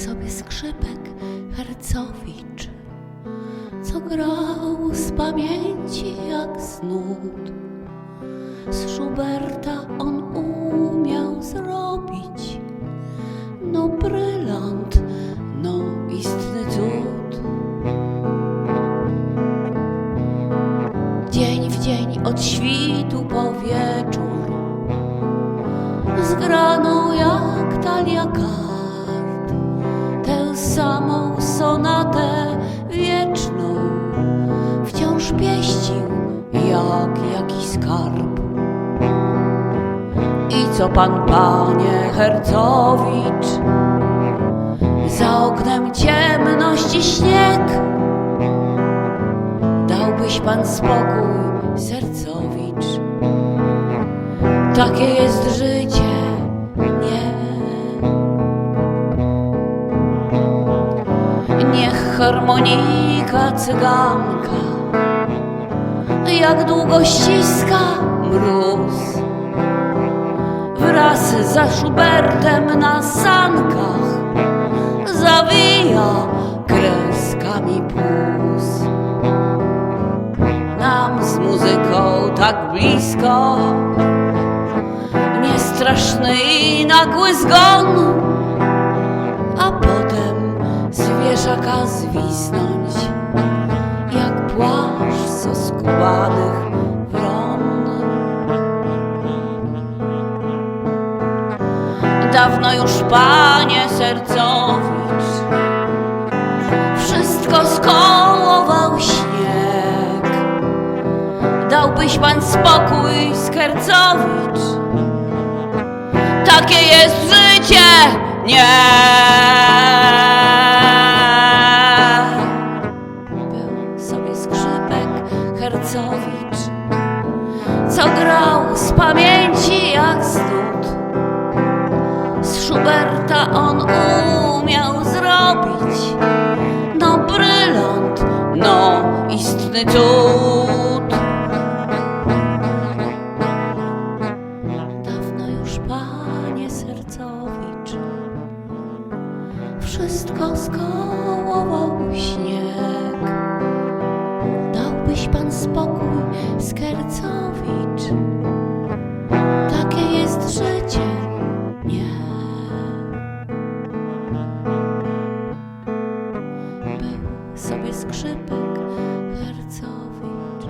sobie skrzypek Hercowicz, co grał z pamięci jak snud. Z Schuberta on umiał zrobić no brylant, no istny cud. Dzień w dzień od świtu po wieczór zgraną jak talia kart tę samą sonatę wieczną wciąż pieścił jak jakiś skarb. I co pan, panie Hercowicz, za oknem ciemność i śnieg, dałbyś pan spokój sercowicz. Takie jest życie, Niech harmonika cyganka, jak długo ściska mróz. Wraz za Schubertem na sankach zawija kreskami płuz. Nam z muzyką tak blisko niestraszny i nagły zgon, wieszaka zwisnąć, jak płaszcz ze skubanych wron. Dawno już, panie Sercowicz, wszystko skołował śnieg. Dałbyś pan spokój, Skercowicz, takie jest życie, nie. Rajcowicz, co grał z pamięci jak snud. Z Schuberta on umiał zrobić no brylant, no istny cud. Dawno już, panie Sercowicz, wszystko skołował śnieg pan spokój, Skercowicz. Takie jest życie. Nie. Był sobie skrzypek, Hercowicz.